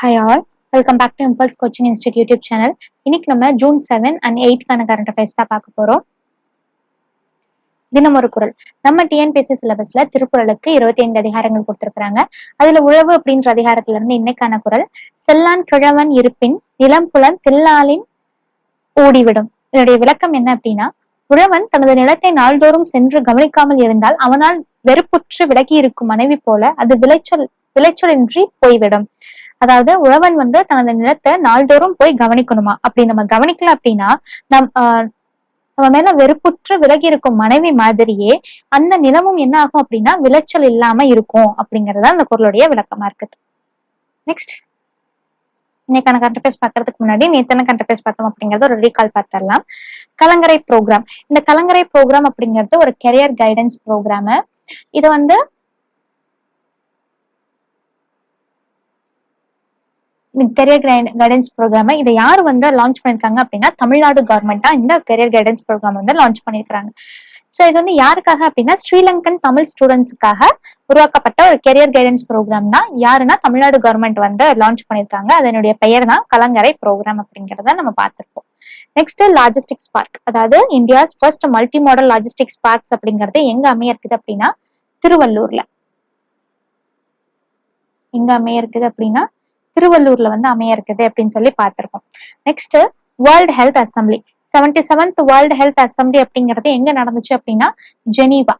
Hi all welcome back to Impulse coaching institute YouTube channel இன்னைக்கு நம்ம June seven and எயிட்கான current affairs தான் பார்க்க போறோம். தினம் ஒரு குரல். நம்ம டிஎன்பிஎஸ்சி சிலபஸ்ல திருக்குறளுக்கு இருபத்தி ஐந்து அதிகாரங்கள் கொடுத்திருக்கிறாங்க. அதுல உழவு அப்படின்ற அதிகாரத்துல இருந்து இன்னைக்கான குரல். செல்லான் கிழவன் இருப்பின் நிலம் புலன் தில்லாலின் ஓடிவிடும். இதனுடைய விளக்கம் என்ன அப்படின்னா உழவன் தனது நிலத்தை நாள்தோறும் சென்று கவனிக்காமல் இருந்தால் அவனால் வெறுப்புற்று விலகி இருக்கும் மனைவி போல அது விளைச்சல் விளைச்சலின்றி போய்விடும். அதாவது உழவன் வந்து தனது நிலத்தை நாள்தோறும் போய் கவனிக்கணுமா? அப்படி நம்ம கவனிக்கல அப்படின்னா நம் நம்ம மேல வெறுப்புற்று விலகி இருக்கும் மனைவி மாதிரியே அந்த நிலமும் என்ன ஆகும் அப்படின்னா விளைச்சல் இல்லாம இருக்கும் அப்படிங்கறத அந்த குரலுடைய விளக்கமா இருக்குது. நெக்ஸ்ட் இன்னைக்கான கண்டர்ஃபேஸ் பார்க்கறதுக்கு முன்னாடி நேத்தான கண்டர்ஃபேஸ் பார்த்தோம் அப்படிங்கறது ஒரு ரீகால் பார்த்துடலாம். கலங்கரை ப்ரோக்ராம் இந்த கலங்கரை ப்ரோக்ராம் அப்படிங்கிறது ஒரு கெரியர் கைடன்ஸ் ப்ரோக்ராம் இது வந்து கெரியர் கைடன்ஸ் ப்ரோக்ராம் இதை யார் வந்து லான்ச் பண்ணிருக்காங்க அப்படின்னா தமிழ்நாடு கவர்மெண்டா இந்த கெரியர் கைடன்ஸ் ப்ரோக்ராம் வந்து லான்ச் பண்ணிருக்காங்க ஸோ இது வந்து யாருக்காக அப்படின்னா ஸ்ரீலங்கன் தமிழ் ஸ்டூடெண்ட்ஸுக்காக உருவாக்கப்பட்ட ஒரு கெரியர் கைடன்ஸ் ப்ரோக்ராம் தான் யாருன்னா தமிழ்நாடு கவர்மெண்ட் வந்து லான்ச் பண்ணிருக்காங்க. அதனுடைய பெயர் தான் கலங்கரை ப்ரோக்ராம் அப்படிங்கிறத நம்ம பார்த்திருப்போம். நெக்ஸ்ட் லாஜிஸ்டிக்ஸ் பார்க் அதாவது India's first multi modal logistics parks அப்படிங்கிறது எங்க அமைய இருக்குது அப்படின்னா திருவள்ளூர்ல. எங்க அமைய இருக்குது அப்படின்னா திருவள்ளூர்ல வந்து அமைய இருக்குது அப்படின்னு சொல்லி பார்த்திருக்கோம். Next world health assembly seventy seventh world health assembly அப்படிங்கிறது எங்க நடந்துச்சு அப்படின்னா ஜெனீவா.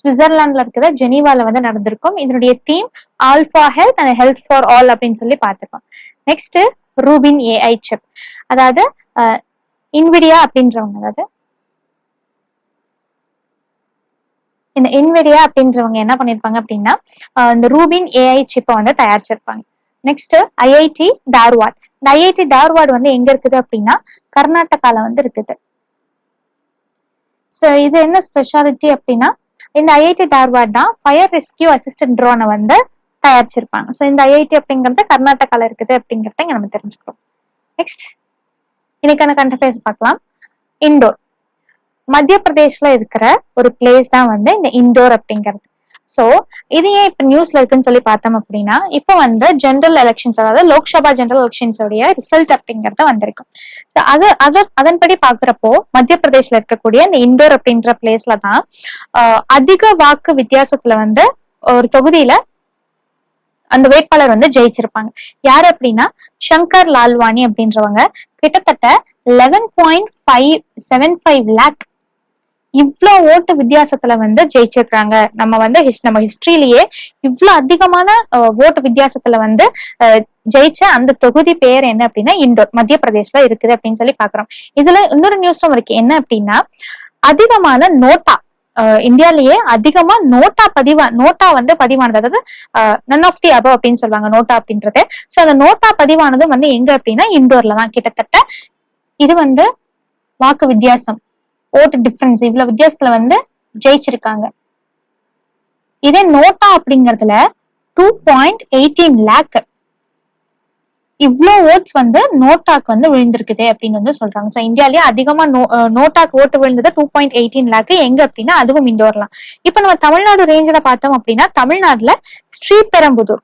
சுவிட்சர்லாந்துல இருக்கிற ஜெனீவால வந்து நடந்திருக்கும். இதனுடைய theme all for health and health for all அப்படின்னு சொல்லி பார்த்திருக்கோம். நெக்ஸ்ட் ரூபின் ஏஐ செப் அதாவது இன்விடியா அப்படின்றவங்க அதாவது இந்த இன்வெடியா அப்படின்றவங்க என்ன பண்ணிருப்பாங்க அப்படின்னா இந்த ரூபின் ஏஐ சிப்பை வந்து தயாரிச்சிருப்பாங்க. நெக்ஸ்ட் ஐஐடி தார்வாட் இந்த ஐஐடி தார்வாட் வந்து எங்க இருக்குது அப்படின்னா கர்நாடகால வந்து இருக்குது. ஸோ இது என்ன ஸ்பெஷாலிட்டி அப்படின்னா இந்த ஐஐடி தார்வாட் தான் ஃபயர் ரெஸ்கியூ அசிஸ்டன்ட் ட்ரோனை வந்து தயாரிச்சிருப்பாங்க. ஸோ இந்த ஐஐடி அப்படிங்கிறது கர்நாடகால இருக்குது அப்படிங்கிறத நம்ம தெரிஞ்சுக்கிறோம். நெக்ஸ்ட் இன்னைக்கான கண்டஃபேஸ் பார்க்கலாம். இண்டோர் மத்திய பிரதேஷ்ல இருக்கிற ஒரு பிளேஸ் தான் வந்து இந்த இண்டோர் அப்படிங்கிறது. சோ இது ஏன் இப்ப நியூஸ்ல இருக்குன்னு சொல்லி பார்த்தோம் அப்படின்னா இப்போ வந்து ஜென்ரல் எலெக்ஷன்ஸ் அதாவது லோக்சபா ஜென்ரல் எலெக்ஷன்ஸோடைய ரிசல்ட் அப்படிங்கிறது வந்திருக்கு. ஸோ அது அது அதன்படி பாக்குறப்போ மத்திய பிரதேஷ்ல இருக்கக்கூடிய இந்த இண்டோர் அப்படின்ற பிளேஸ்ல தான் அதிக வாக்கு வித்தியாசத்துல வந்து ஒரு தொகுதியில அந்த வேட்பாளர் வந்து ஜெயிச்சிருப்பாங்க. யார் அப்படின்னா சங்கர் லால்வானி அப்படின்றவங்க. கிட்டத்தட்ட eleven point five seven five lakh இவ்வளோ ஓட்டு வித்தியாசத்துல வந்து ஜெயிச்சிருக்காங்க. நம்ம வந்து நம்ம ஹிஸ்டரியிலேயே இவ்வளோ அதிகமான ஓட்டு வித்தியாசத்துல வந்து ஜெயிச்ச அந்த தொகுதி பேர் என்ன அப்படின்னா இண்டோர் மத்திய பிரதேஷ்ல இருக்குது அப்படின்னு சொல்லி பாக்குறோம். இதுல இன்னொரு நியூஸும் இருக்கு. என்ன அப்படின்னா அதிகமான நோட்டா இந்தியாலேயே அதிகமா நோட்டா பதிவா நோட்டா வந்து பதிவானது அதாவது நன் ஆஃப் தி அபவ் அப்படின்னு சொல்லுவாங்க நோட்டா அப்படின்றது. சோ அந்த நோட்டா பதிவானது வந்து எங்க அப்படின்னா இண்டோர்ல தான் கிட்டத்தட்ட இது வந்து வாக்கு வித்தியாசம். ஓட்டு டிஃபரன்ஸ் இவ்வளவு வித்தியாசத்துல வந்து ஜெயிச்சிருக்காங்க. இதே நோட்டா அப்படிங்கறதுல டூ பாயிண்ட் எயிட்டீன் லேக் இவ்வளோ ஓட்ஸ் வந்து நோட்டாக்கு வந்து விழுந்திருக்குது அப்படின்னு வந்து சொல்றாங்க. ஸோ இந்தியாலேயே அதிகமா நோ நோட்டாக்கு ஓட்டு விழுந்தது டூ பாயிண்ட் எயிட்டீன் லேக் எங்க அப்படின்னா அதுவும் இந்தோர்லாம் இப்போ நம்ம தமிழ்நாடு ரேஞ்சில பார்த்தோம் அப்படின்னா தமிழ்நாடுல ஸ்ரீபெரம்புதூர்.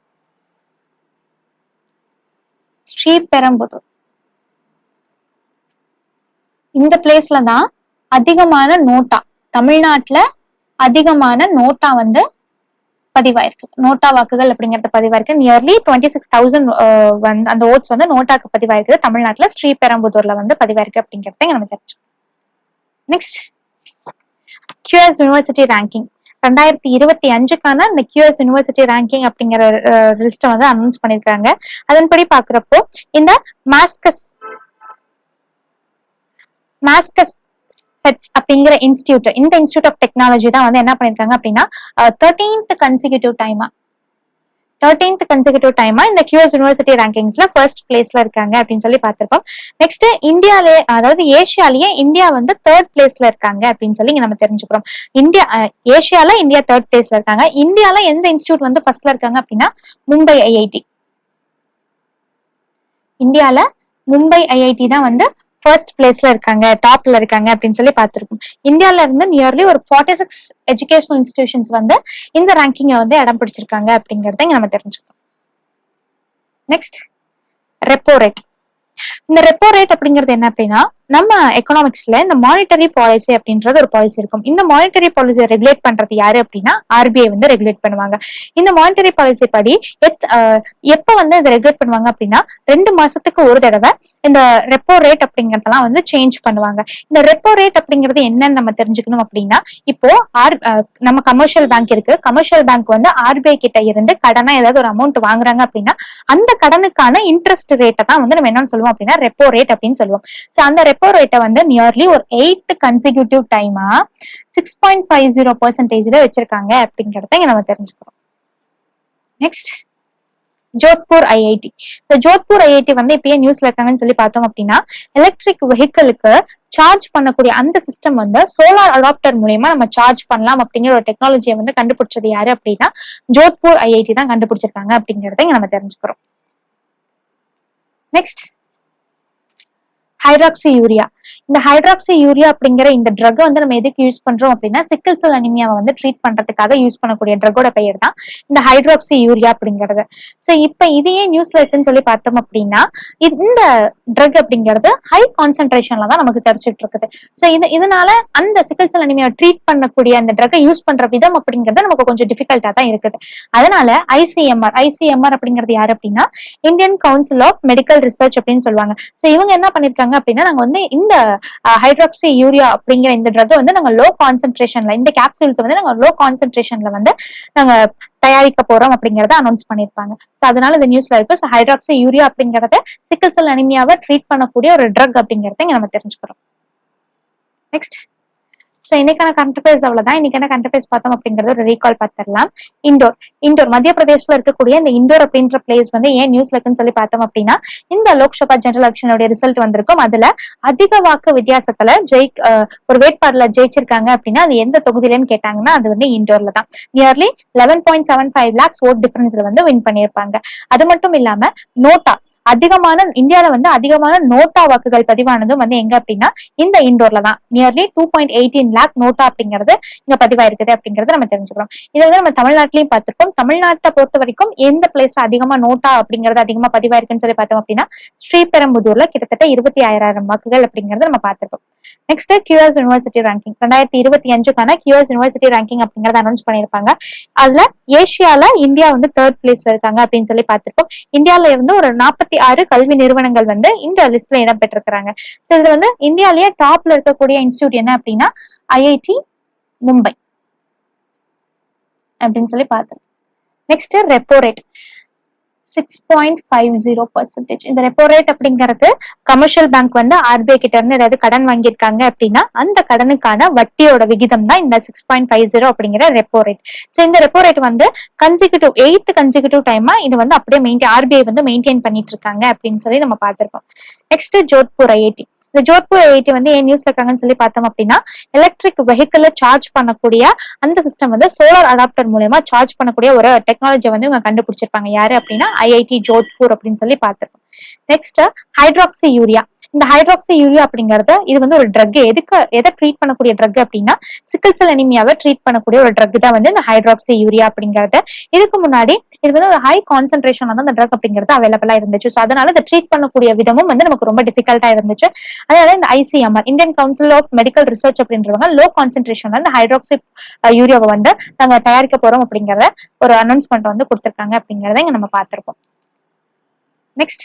ஸ்ரீபெரம்புதூர். இந்த பிளேஸ்ல தான் அதிகமான நோட்டா. தமிழ்நாட்டுல அதிகமான நோட்டா வந்து பதிவாயிருக்கு. நோட்டா வாக்குகள் அப்படிங்கறது பதிவாயிருக்கு. நியர்லி டுவெண்ட்டி சிக்ஸ் தௌசண்ட் வந்து அந்த ஓட்ஸ் வந்து நோட்டாக்கு பதிவாயிருக்கு. தமிழ்நாட்டுல ஸ்ரீபெரம்புதூர்ல வந்து பதிவாயிருக்கு அப்படிங்கறத நம்ம தெரிஞ்சு நெக்ஸ்ட் கியூஎஸ் யூனிவர்சிட்டி ரேங்கிங் ரெண்டாயிரத்தி இருபத்தி அஞ்சுக்கான இந்த கியூஎஸ் யூனிவர்சிட்டி ரேங்கிங் அப்படிங்கிற லிஸ்ட்டை வந்து அனௌன்ஸ் பண்ணிருக்காங்க. அதன்படி பாக்குறப்போ இந்த மாஸ்கஸ் மாஸ்கஸ் செட்ஸ் அப்படிங்கிற இன்ஸ்டியூட் இந்த இன்ஸ்டியூட் ஆஃப் டெக்னாலஜி தான் வந்து என்ன பண்ணிருக்காங்க அப்படின்னா தேர்டீன்த் கன்சிகூட்டிவ் டைமா தேர்டீன்த் கன்சிகூட்டிவ் டைமா இந்த கியூஎஸ் யூனிவர்சிட்டி ரேங்கிங்ஸ்ல ஃபர்ஸ்ட் பிளேஸ்ல இருக்காங்க அப்படின்னு சொல்லி பார்த்திருப்போம் நெக்ஸ்ட் இந்தியாலே அதாவது ஏஷியாலேயே இந்தியா வந்து தேர்ட் பிளேஸ்ல இருக்காங்க அப்படின்னு சொல்லி நம்ம தெரிஞ்சுக்கிறோம். இந்தியா ஏஷியால இந்தியா தேர்ட் பிளேஸ்ல இருக்காங்க. இந்தியால எந்த இன்ஸ்டியூட் வந்து ஃபர்ஸ்ட்ல இருக்காங்க அப்படின்னா மும்பை ஐஐடி இந்தியால மும்பை ஐஐடி தான் வந்து ஃபர்ஸ்ட் பிளேஸ்ல இருக்காங்க டாப்ல இருக்காங்க அப்படின்னு சொல்லி பார்த்துருக்கோம். இந்தியால இருந்து நியர்லி ஒரு ஃபார்ட்டி சிக்ஸ் எஜுகேஷனல் இன்ஸ்டிடியூஷன்ஸ் வந்து இந்த ரேங்கிங்கை வந்து இடம் பிடிச்சிருக்காங்க அப்படிங்கறத இங்க நம்ம தெரிஞ்சுக்கணும். நெக்ஸ்ட் ரெப்போ ரேட் இந்த ரெப்போ ரேட் அப்படிங்கிறது என்ன அப்படின்னா நம்ம எக்கனாமிக்ஸ்ல இந்த மானிட்டரி பாலிசி அப்படின்றது ஒரு பாலிசி இருக்கும். இந்த மானிட்டரி பாலிசியை ரெகுலேட் பண்றது யாரு அப்படின்னா ஆர்பிஐ வந்து ரெகுலேட் பண்ணுவாங்க. இந்த மானிட்டரி பாலிசி படி எத் எப்ப வந்து இதை ரெகுலேட் பண்ணுவாங்க அப்படின்னா ரெண்டு மாசத்துக்கு ஒரு தடவை இந்த ரெப்போ ரேட் அப்படிங்கறதெல்லாம் வந்து சேஞ்ச் பண்ணுவாங்க. இந்த ரெப்போ ரேட் அப்படிங்கிறது என்னன்னு நம்ம தெரிஞ்சுக்கணும் அப்படின்னா இப்போ ஆர் ஆஹ் நம்ம கமர்ஷியல் பேங்க் இருக்கு. கமர்ஷியல் பேங்க் வந்து ஆர்பிஐ கிட்ட இருந்து கடனா ஏதாவது ஒரு அமௌண்ட் வாங்குறாங்க அப்படின்னா அந்த கடனுக்கான இன்ட்ரெஸ்ட் ரேட்டை தான் வந்து நம்ம என்னன்னு சொல்லுவோம் அப்படின்னா ரெப்போ ரேட் அப்படின்னு சொல்லுவோம். ஸோ அந்த ரெப்போ ரேட்டை வந்து நியர்லி ஒரு எயிட் கன்சிக்யூட்டிவ் டைமா சிக்ஸ் பாயிண்ட் ஃபைவ் ஜீரோ பர்சன்டேஜ்ல வச்சிருக்காங்க அப்படிங்கறத இங்க நம்ம தெரிஞ்சுக்கிறோம். Next Jodhpur IIT. இந்த ஜோத்பூர் ஐஐடி வந்து இப்பயே நியூஸ்ல இருக்காங்கன்னு சொல்லி பார்த்தோம் அப்படின்னா எலக்ட்ரிக் வெஹிக்கிளுக்கு சார்ஜ் பண்ணக்கூடிய அந்த சிஸ்டம் வந்து சோலார் அடாப்டர் மூலயமா நம்ம சார்ஜ் பண்ணலாம் அப்படிங்கிற ஒரு டெக்னாலஜியை வந்து கண்டுபிடிச்சது யாரு அப்படின்னா ஜோத்பூர் ஐஐடி தான் கண்டுபிடிச்சிருக்காங்க அப்படிங்கறத இங்க நம்ம தெரிஞ்சுக்கிறோம். நெக்ஸ்ட் ஹைட்ராக்சி யூரியா இந்த ஹைட்ராக்சி யூரியா அப்படிங்கிற இந்த ட்ரக் வந்து நம்ம எதுக்கு யூஸ் பண்றோம் அப்படின்னா சிக்கல் செல் அனிமியாவை வந்து ட்ரீட் பண்றதுக்காக யூஸ் பண்ணக்கூடிய ட்ரக்கோட பெயர் தான் இந்த ஹைட்ராக்சி யூரியா அப்படிங்கிறது. ஸோ இப்போ இதையே நியூஸ்ல இருக்குன்னு சொல்லி பார்த்தோம் அப்படின்னா இந்த ட்ரக் அப்படிங்கிறது ஹை கான்சென்ட்ரேஷன்ல தான் நமக்கு கிடைச்சிட்டு இருக்குது. ஸோ இது இதனால அந்த சிக்கல் செல் அனிமியாவை ட்ரீட் பண்ணக்கூடிய அந்த ட்ரக்கை யூஸ் பண்ற விதம் அப்படிங்கிறது நமக்கு கொஞ்சம் டிஃபிகல்ட்டா தான் இருக்குது. அதனால ஐசிஎம்ஆர் ஐசிஎம்ஆர் அப்படிங்கிறது யாரு அப்படின்னா Indian council of medical research அப்படின்னு சொல்லுவாங்க. ஸோ இவங்க என்ன பண்ணிருக்காங்க அப்படின்னா நாங்க வந்து இந்த ஹைட்ராக்சி யூரியா அப்படிங்கிற இந்த ட்ரக் வந்து நாங்க லோ கான்சென்ட்ரேஷன்ல இந்த கேப்சூல்ஸ் வந்து நாங்க லோ கான்சென்ட்ரேஷன்ல வந்து நாங்க தயாரிக்க போறோம் அப்படிங்கறத அனௌன்ஸ் பண்ணிருப்பாங்க. ஸோ அதனால இந்த நியூஸ்ல இருக்கு. ஸோ ஹைட்ராக்சி யூரியா அப்படிங்கறத சிக்கல் செல் அனிமியாவை ட்ரீட் பண்ணக்கூடிய ஒரு ட்ரக் அப்படிங்கறத இங்க நம்ம தெரிஞ்சுக்கிறோம். நெக்ஸ்ட் ஸோ இன்னைக்கான கரண்ட் அஃபேர்ஸ் அவ்வளவுதான். இன்னைக்கான கரண்ட் அஃபேர்ஸ் பார்த்தோம் அப்படிங்கறது ஒரு ரீகால் பார்த்துடலாம். இண்டோர் இண்டோர் மத்திய பிரதேசத்துல இருக்கக்கூடிய இந்த இண்டோர் அப்படின்ற பிளேஸ் வந்து ஏன் நியூஸ்ல இருக்குன்னு சொல்லி பார்த்தோம் அப்படின்னா இந்த லோக்சபா ஜெனரல் எலெக்ஷனுடைய ரிசல்ட் வந்திருக்கும். அதுல அதிக வாக்கு வித்தியாசத்துல ஜெய் ஒரு வேட்பாளர்ல ஜெயிச்சிருக்காங்க அப்படின்னா அது எந்த தொகுதியிலன்னு கேட்டாங்கன்னா அது வந்து இண்டோர்ல தான். Nearly eleven point seven five lakhs vote டிஃபரன்ஸ்ல வந்து வின் பண்ணியிருப்பாங்க. அது மட்டும் இல்லாம நோட்டா அதிகமான இந்தியாவில வந்து அதிகமான நோட்டா வாக்குகள் பதிவானதும் வந்து எங்க அப்படின்னா இந்த இண்டோர்ல தான். Nearly two point eighteen lakh NOTA அப்படிங்கிறது இங்க பதிவாயிருக்குது அப்படிங்கறத நம்ம தெரிஞ்சுக்கிறோம். இதை வந்து நம்ம தமிழ்நாட்டிலையும் பார்த்திருக்கோம். தமிழ்நாட்டை பொறுத்த வரைக்கும் எந்த பிளேஸ்ல அதிகமா நோட்டா அப்படிங்கிறது அதிகமா பதிவாயிருக்குன்னு சொல்லி பார்த்தோம் அப்படின்னா ஸ்ரீபெரும்புதூர்ல கிட்டத்தட்ட இருபத்தி ஆயிரம் வாக்குகள் அப்படிங்கறத நம்ம பார்த்திருக்கோம். நெக்ஸ்ட் கியூஎஸ் யூனிவர்சிட்டி ரேங்கிங் ரெண்டாயிரத்தி இருபத்தி அஞ்சுக்கான கியூஎஸ் யூனிவர்சிட்டி ரேங்கிங் அப்படிங்கறத அனௌன்ஸ் பண்ணியிருப்பாங்க. அதுல ஏஷியால இந்தியா வந்து தேர்ட் பிளேஸ்ல இருக்காங்க அப்படின்னு சொல்லி பார்த்திருக்கோம் இந்தியால இருந்து ஒரு நாற்பத்தி ஆறு கல்வி நிறுவனங்கள் வந்து இந்த லிஸ்ட்ல இடம்பெற்றிருக்கிறாங்க ஸோ இதுல வந்து இந்தியாலயே டாப்ல இருக்கக்கூடிய இன்ஸ்டியூட் என்ன அப்படின்னா ஐஐடி மும்பை அப்படின்னு சொல்லி பார்த்தோம் next repo rate six point five zero percentage இந்த ரெப்போ ரேட் அப்படிங்கிறது கமர்ஷியல் பேங்க் வந்து ஆர்பிஐ கிட்ட இருந்து ஏதாவது கடன் வாங்கியிருக்காங்க அப்படின்னா அந்த கடனுக்கான வட்டியோட விகிதம் தான் இந்த சிக்ஸ் பாயிண்ட் ஃபைவ் ஜீரோ அப்படிங்கிற ரெப்போ ரேட் ஸோ இந்த ரெப்போ ரேட் வந்து கன்சிகூட்டிவ் எயித்து கன்சிகூட்டிவ் டைமா இது வந்து அப்படியே மெயின்டைன் ஆர்பிஐ வந்து மெயின்டைன் பண்ணிட்டு இருக்காங்க அப்படின்னு சொல்லி நம்ம பார்த்திருக்கோம். நெக்ஸ்ட் ஜோத்பூர் ஐஐடி இந்த ஜோத்பூர் ஐஐடி வந்து ஏன் நியூஸ்ல இருக்காங்கன்னு சொல்லி பார்த்தோம் அப்படின்னா எலக்ட்ரிக் வெஹிக்கிள சார்ஜ் பண்ணக்கூடிய அந்த சிஸ்டம் வந்து சோலார் அடாப்டர் மூலயமா சார்ஜ் பண்ணக்கூடிய ஒரு டெக்னாலஜி வந்து இவங்க கண்டுபிடிச்சிருப்பாங்க யாரு அப்படின்னா ஐஐடி ஜோத்பூர் அப்படின்னு சொல்லி பார்த்துருக்கோம். நெக்ஸ்ட் ஹைட்ராக்சி யூரியா இந்த ஹைட்ராக்சி யூரியா அப்படிங்கறத இது வந்து ஒரு ட்ரக் எதுக்கு எதை ட்ரீட் பண்ணக்கூடிய ட்ரக் அப்படின்னா சிக்கல் செல் அனிமியாவை ட்ரீட் பண்ணக்கூடிய ஒரு ட்ரக் தான் வந்து இந்த ஹைட்ராக்சி யூரியா அப்படிங்கறது. இதுக்கு முன்னாடி இது வந்து ஒரு ஹை கான்சென்ட்ரேஷன் வந்து அந்த ட்ரக் அப்படிங்கிறது அவைலபிளா இருந்துச்சு. ஸோ அதனால இந்த ட்ரீட் பண்ணக்கூடிய விதமும் வந்து நமக்கு ரொம்ப டிஃபிகல்ட்டா இருந்துச்சு. அதனால இந்த ICMR Indian council of medical research அப்படின்றவங்க லோ கான்சென்ட்ரேஷன்ல இந்த ஹைட்ராக்சி யூரியாவை வந்து நாங்க தயாரிக்க போறோம் அப்படிங்கறத ஒரு அனௌன்ஸ்மெண்ட் வந்து கொடுத்துருக்காங்க அப்படிங்கறத இங்க நம்ம பார்த்திருக்கோம். நெக்ஸ்ட்